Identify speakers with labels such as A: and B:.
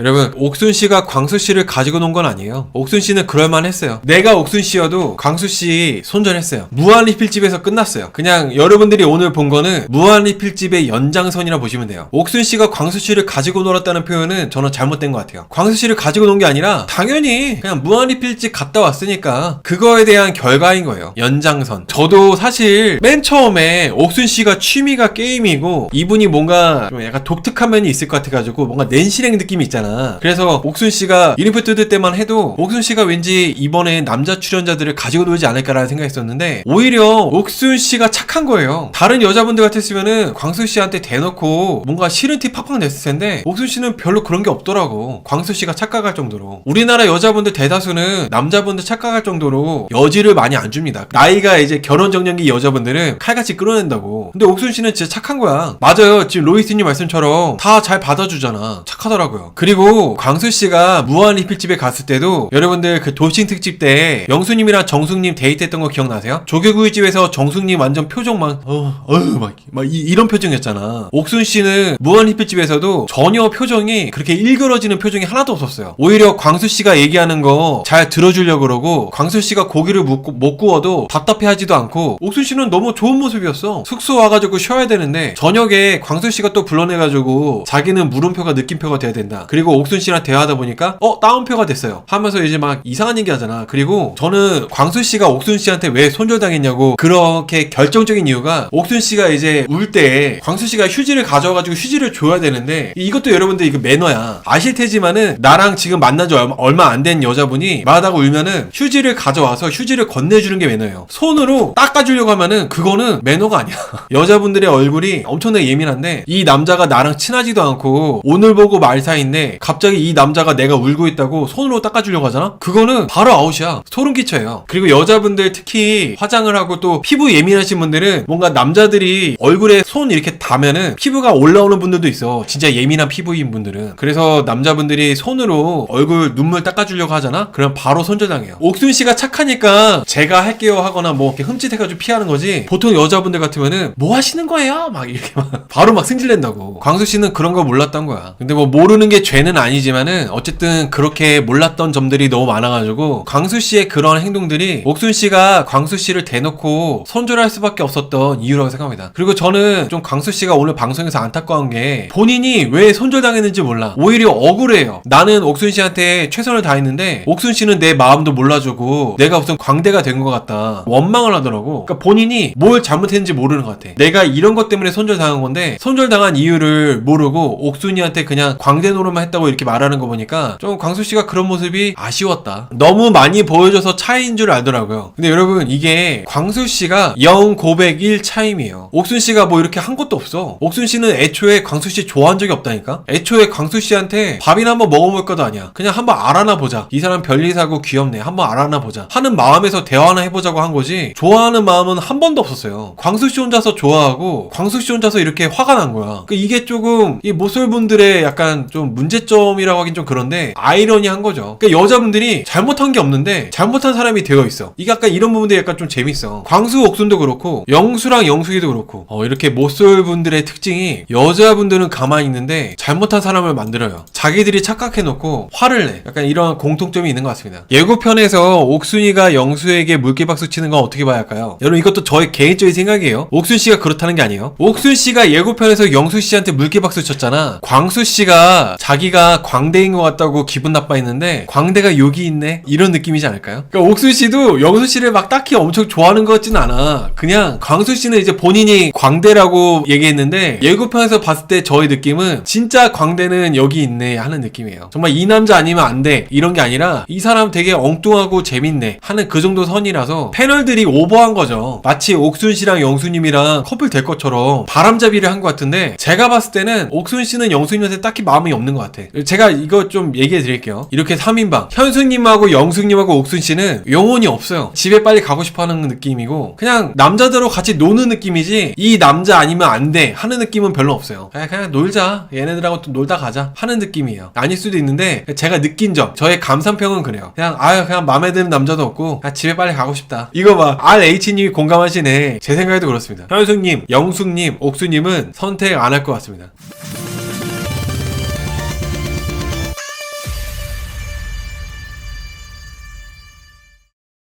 A: 여러분, 옥순 씨가 광수 씨를 가지고 논 건 아니에요. 옥순 씨는 그럴만 했어요. 내가 옥순 씨여도 광수 씨 손절했어요. 무한 리필집에서 끝났어요. 그냥 여러분들이 오늘 본 거는 무한 리필집의 연장선이라 보시면 돼요. 옥순 씨가 광수 씨를 가지고 놀았다는 표현은 저는 잘못된 것 같아요. 광수 씨를 가지고 논 게 아니라 당연히 그냥 무한 리필집 갔다 왔으니까 그거에 대한 결과인 거예요. 연장선. 저도 사실 맨 처음에 옥순 씨가 취미가 게임이고 이분이 뭔가 좀 약간 독특한 면이 있을 것 같아가지고 뭔가 낸실행 느낌이 있잖아. 그래서 옥순 씨가 뜯을 때만 해도 옥순 씨가 왠지 이번에 남자 출연자들을 가지고 놀지 않을까라는 생각했었는데 오히려 옥순 씨가 착한 거예요. 다른 여자분들 같았으면은 광수 씨한테 대놓고 뭔가 싫은 티 팍팍 냈을 텐데 옥순 씨는 별로 그런 게 없더라고. 광수 씨가 착각할 정도로. 우리나라 여자분들 대다수는 남자분들 착각할 정도로 여지를 많이 안 줍니다. 나이가 이제 결혼 정년기 여자분들은 칼같이 끌어낸다고. 근데 옥순 씨는 진짜 착한 거야. 맞아요. 지금 로이스님 말씀처럼 다 잘 받아주잖아. 착하더라고요. 그리고 광수 씨가 무한 리필집에 갔을 때도 여러분들 그 돌싱 특집 때 영수님이랑 정숙님 데이트했던 거 기억나세요? 조개구이 집에서 정숙님 완전 표정 막 어, 어휴 막, 막 이, 이런 표정이었잖아. 옥순 씨는 무한 리필집에서도 전혀 표정이 그렇게 일그러지는 표정이 하나도 없었어요. 오히려 광수 씨가 얘기하는 거 잘 들어주려고 그러고 광수 씨가 고기를 못, 구- 못 구워도 답답해하지도 않고 옥순 씨는 너무 좋은 모습이었어. 숙소 와가지고 쉬어야 되는데 저녁에 광수 씨가 또 불러내가지고 자기는 물음표가 느낌표가 돼야 된다. 그리고 옥순 씨랑 대화하다 보니까 어 다운표가 됐어요. 하면서 이제 막 이상한 얘기 하잖아. 그리고 저는 광수 씨가 옥순 씨한테 왜 손절당했냐고 그렇게 결정적인 이유가 옥순 씨가 이제 울 때 광수 씨가 휴지를 가져와가지고 휴지를 줘야 되는데 이것도 여러분들 이거 매너야. 아실 테지만은 나랑 지금 만난 지 얼마 안 된 여자분이 말하다가 울면은 휴지를 가져와서 휴지를 건네주는 게 매너예요. 손으로 닦아주려고 하면은 그거는 매너가 아니야. 여자분들의 얼굴이 엄청나게 예민한데 이 남자가 나랑 친하지도 않고 오늘 보고 말 사이인데 갑자기 이 남자가 내가 울고 있다고 손으로 닦아주려고 하잖아? 그거는 바로 아웃이야. 소름 끼쳐요. 그리고 여자분들 특히 화장을 하고 또 피부 예민하신 분들은 뭔가 남자들이 얼굴에 손 이렇게 닿으면은 피부가 올라오는 분들도 있어. 진짜 예민한 피부인 분들은. 그래서 남자분들이 손으로 얼굴 눈물 닦아주려고 하잖아? 그럼 바로 손절당해요. 옥순 씨가 착하니까 제가 할게요 하거나 뭐 이렇게 흠칫해가지고 피하는 거지. 보통 여자분들 같으면은 뭐 하시는 거예요? 막 이렇게 막 바로 막 승질낸다고. 광수 씨는 그런 거 몰랐던 거야. 근데 뭐 모르는 게 죄는 아니지만은 어쨌든 그렇게 몰랐던 점들이 너무 많아가지고 광수 씨의 그런 행동들이 옥순 씨가 광수 씨를 대놓고 손절할 수밖에 없었던 이유라고 생각합니다. 그리고 저는 좀 광수 씨가 오늘 방송에서 안타까운 게 본인이 왜 손절당했는지 몰라. 오히려 억울해요. 나는 옥순 씨한테 최선을 다했는데 옥순 씨는 내 마음도 몰라주고 내가 무슨 광대가 된 것 같다. 원망을 하더라고. 그러니까 본인이 뭘 잘못했는지 모르는 것 같아. 내가 이런 것 때문에 손절당한 건데 손절당한 이유를 모르고 옥순이한테 그냥 광대 노릇만 했다고 이렇게 말하는 거 보니까 좀 광수 씨가 그런 모습이 아쉬웠다. 너무 많이 보여줘서 차이인 줄 알더라고요. 근데 여러분 이게 광수 씨가 영 고백 1 차임이에요. 옥순 씨가 뭐 이렇게 한 것도 없어. 옥순 씨는 애초에 광수 씨 좋아한 적이 없다니까. 애초에 광수 씨한테 밥이나 한번 먹어볼 것도 아니야. 그냥 한번 알아나 보자. 이 사람 별리사고 귀엽네. 한번 알아나 보자. 하는 마음에서 대화나 해보자고 한 거지. 좋아하는 마음은 한 번도 없었어요. 광수 씨 혼자서 좋아하고 광수 씨 혼자서 이렇게 화가 난 거야. 그 이게 조금 이 모쏠분들의 약간 좀 문제 점이라고 하긴 좀 그런데 아이러니한 거죠. 그러니까 여자분들이 잘못한 게 없는데 잘못한 사람이 되어 있어. 이게 약간 이런 부분들이 약간 좀 재밌어. 광수 옥순도 그렇고 영수랑 영숙이도 그렇고 어, 이렇게 모쏠분들의 특징이 여자분들은 가만히 있는데 잘못한 사람을 만들어요. 자기들이 착각해놓고 화를 내. 약간 이런 공통점이 있는 것 같습니다. 예고편에서 옥순이가 영수에게 물개박수 치는 건 어떻게 봐야 할까요? 여러분 이것도 저의 개인적인 생각이에요. 옥순 씨가 그렇다는 게 아니에요. 옥순 씨가 예고편에서 영수 씨한테 물개박수 쳤잖아. 광수 씨가 자기 가 광대인 것 같다고 기분 나빠했는데 광대가 여기 있네 이런 느낌이지 않을까요? 그러니까 옥순 씨도 영수 씨를 막 딱히 엄청 좋아하는 것 같진 않아. 그냥 광수 씨는 이제 본인이 광대라고 얘기했는데 예고편에서 봤을 때 저의 느낌은 진짜 광대는 여기 있네 하는 느낌이에요. 정말 이 남자 아니면 안 돼 이런 게 아니라 이 사람 되게 엉뚱하고 재밌네 하는 그 정도 선이라서 패널들이 오버한 거죠. 마치 옥순 씨랑 영수님이랑 커플 될 것처럼 바람잡이를 한 것 같은데 제가 봤을 때는 옥순 씨는 영수님한테 딱히 마음이 없는 것 같아. 제가 이거 좀 얘기해 드릴게요. 이렇게 3인방 현수님하고 영숙님하고 옥순 씨는 영혼이 없어요. 집에 빨리 가고 싶어 하는 느낌이고 그냥 남자들하고 같이 노는 느낌이지 이 남자 아니면 안 돼 하는 느낌은 별로 없어요. 그냥, 그냥 놀자. 얘네들하고 또 놀다 가자 하는 느낌이에요. 아닐 수도 있는데 제가 느낀 점 저의 감상평은 그래요. 그냥 아유 그냥 마음에 드는 남자도 없고 집에 빨리 가고 싶다. 이거 봐. RH님이 공감하시네. 제 생각에도 그렇습니다. 현숙님, 영숙님, 옥수님은 선택 안 할 것 같습니다.